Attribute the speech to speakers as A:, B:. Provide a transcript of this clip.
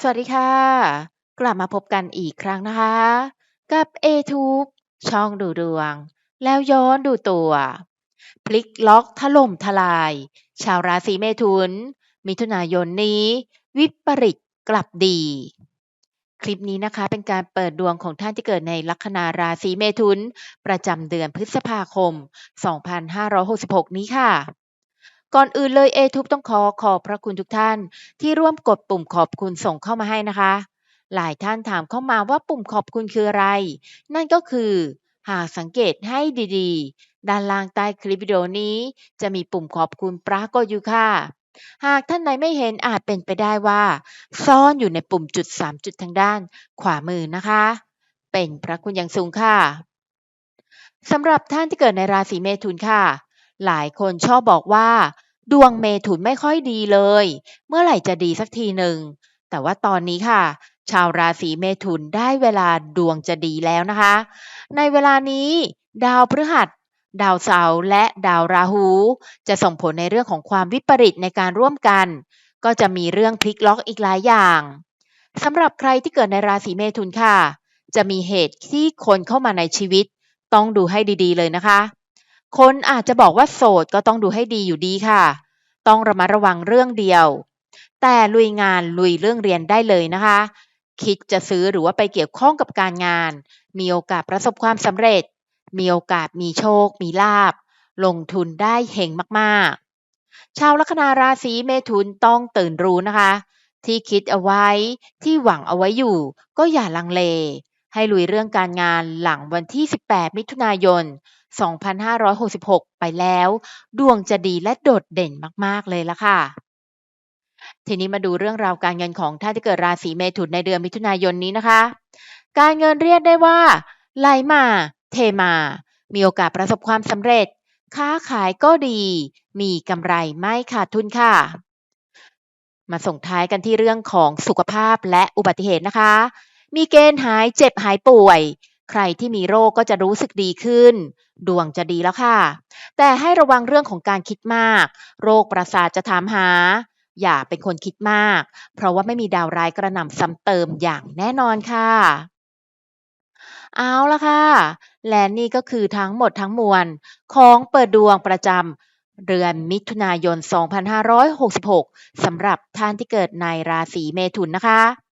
A: สวัสดีค่ะ กลับมาพบกันอีกครั้งนะคะ กับ A-Tube ช่องดูดวง แล้วย้อนดูตัว พลิกล็อกถล่มทลาย ชาวราศีเมถุน มิถุนายนนี้ วิปริตกลับดี คลิปนี้นะคะเป็นการเปิดดวงของท่านที่เกิดในลัคนาราศีเมถุน ประจำเดือนพฤษภาคม 2566 นี้ค่ะ ก่อนอื่นเลย A-Tube ต้องขอขอบพระคุณทุกท่าน ที่ร่วมกดปุ่มขอบคุณส่งเข้ามาให้นะคะ หลายท่านถามเข้ามาว่าปุ่มขอบคุณคืออะไร นั่นก็คือ หากสังเกตให้ดีๆ ด้านล่างใต้คลิปวิดีโอนี้ จะมีปุ่มขอบคุณปรากฏอยู่ค่ะ หากท่านไหนไม่เห็นอาจเป็นไปได้ว่า ซ่อนอยู่ในปุ่มจุด 3 จุดทางด้าน ขวามือนะคะ เป็นพระคุณอย่างสูงค่ะสำหรับท่านที่เกิดในราศีเมถุนค่ะ หลายคนชอบบอกว่า ดวงเมถุนไม่ค่อยดีเลย เมื่อไหร่จะดีสักทีหนึ่ง แต่ว่าตอนนี้ค่ะ ชาวราศีเมถุนได้เวลาดวงจะดีแล้วนะคะ ในเวลานี้ ดาวพฤหัส ดาวเสาร์และดาวราหู จะส่งผลในเรื่องของความวิปริตในการร่วมกัน ก็จะมีเรื่องพลิกล็อกอีกหลายอย่างสำหรับใครที่เกิดในราศีเมถุนค่ะ จะมีเหตุที่คนเข้ามาในชีวิต ต้องดูให้ดีๆเลยนะคะ คนอาจจะบอกว่าโสดก็ต้องดูให้ดีอยู่ดีค่ะ ต้องระมัดระวังเรื่องเดียว แต่ลุยงานลุยเรื่องเรียนได้เลยนะคะ คิดจะซื้อหรือว่าไปเกี่ยวข้องกับการงาน มีโอกาสประสบความสำเร็จ มีโอกาสมีโชค มีลาบ ลงทุนได้เฮงมากๆ ชาวลัคนาราศีเมถุนต้องตื่นรู้นะคะ ที่คิดเอาไว้ที่หวังเอาไว้อยู่ ก็อย่าลังเล ให้ลุยเรื่องการงานหลังวันที่ 18 มิถุนายน 2566 ไปแล้ว ดวงจะดีและโดดเด่นมาก ๆ เลยละค่ะ ทีนี้มาดูเรื่องราวการเงินของท่านที่เกิดราศีเมถุนในเดือนมิถุนายนนี้นะคะ การเงินเรียกได้ว่าไหลมา เทมา มีโอกาสประสบความสำเร็จ ค้าขายก็ดี มีกำไรไม่ขาดทุนค่ะ มาส่งท้ายกันที่เรื่องของสุขภาพและอุบัติเหตุนะคะ มีเกณฑ์หายเจ็บหายป่วย ใครที่มีโรคก็จะรู้สึกดีขึ้น ดวงจะดีแล้วค่ะ แต่ให้ระวังเรื่องของการคิดมาก โรคประสาทจะถามหา อย่าเป็นคนคิดมาก เพราะว่าไม่มีดาวร้ายกระหน่ำซ้ำเติมอย่างแน่นอนค่ะเอาละค่ะ และนี่ก็คือทั้งหมดทั้งมวล ของเปิดดวงประจำเดือนมิถุนายน 2566 สำหรับท่านที่เกิดในราศีเมถุนนะคะ